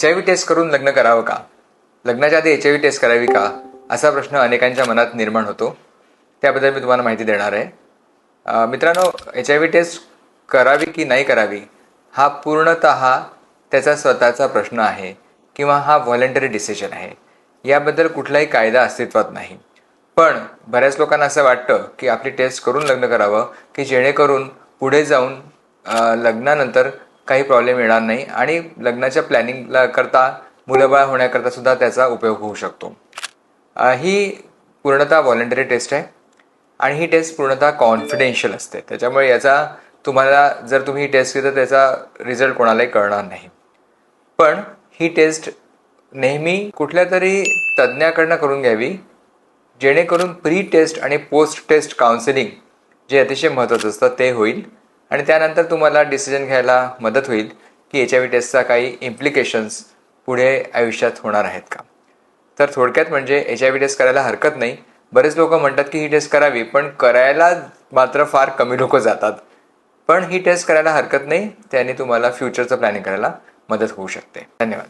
H I V taste करून लग्न करावं का? लग्नाच्या आधी एच आय व्ही टेस्ट करावी का? असा प्रश्न अनेकांच्या मनात निर्माण होतो. त्याबद्दल मी तुम्हाला माहिती देणार आहे. मित्रांनो एच आय व्ही टेस्ट करावी की नाही करावी हा पूर्णत त्याचा स्वतःचा प्रश्न आहे किंवा हा व्हॉलेंटरी डिसिजन आहे. याबद्दल कुठलाही कायदा अस्तित्वात नाही. पण बऱ्याच लोकांना असं वाटतं की आपली टेस्ट करून लग्न करावं की जेणेकरून पुढे जाऊन लग्नानंतर काही प्रॉब्लेम येणार नाही आणि लग्नाच्या प्लॅनिंगला करता मुलंबाळ होण्याकरता सुद्धा त्याचा उपयोग होऊ शकतो. ही पूर्णतः व्हॉलेंटरी टेस्ट आहे आणि ही टेस्ट पूर्णतः कॉन्फिडेन्शियल असते. त्याच्यामुळे याचा तुम्हाला जर तुम्ही ही टेस्ट केली तर त्याचा रिझल्ट कोणालाही कळणार नाही. पण ही टेस्ट नेहमी कुठल्या तरी तज्ज्ञाकडनं करून घ्यावी जेणेकरून प्री टेस्ट आणि पोस्ट टेस्ट काउन्सिलिंग जे अतिशय महत्त्वाचं असतं ते होईल. आणि त्यानंतर तुम्हाला डिसिजन घ्यायला मदत होईल की एच आय व्ही टेस्टचा काही इम्प्लिकेशन्स पुढे आयुष्यात होणार आहेत का. तर थोडक्यात म्हणजे एच आय व्ही टेस्ट करायला हरकत नाही. बरेच लोक म्हणतात की ही टेस्ट करावी पण करायला मात्र फार कमी लोक जातात. पण ही टेस्ट करायला हरकत नाही त्याने तुम्हाला फ्युचरचं प्लॅनिंग करायला मदत होऊ शकते. धन्यवाद.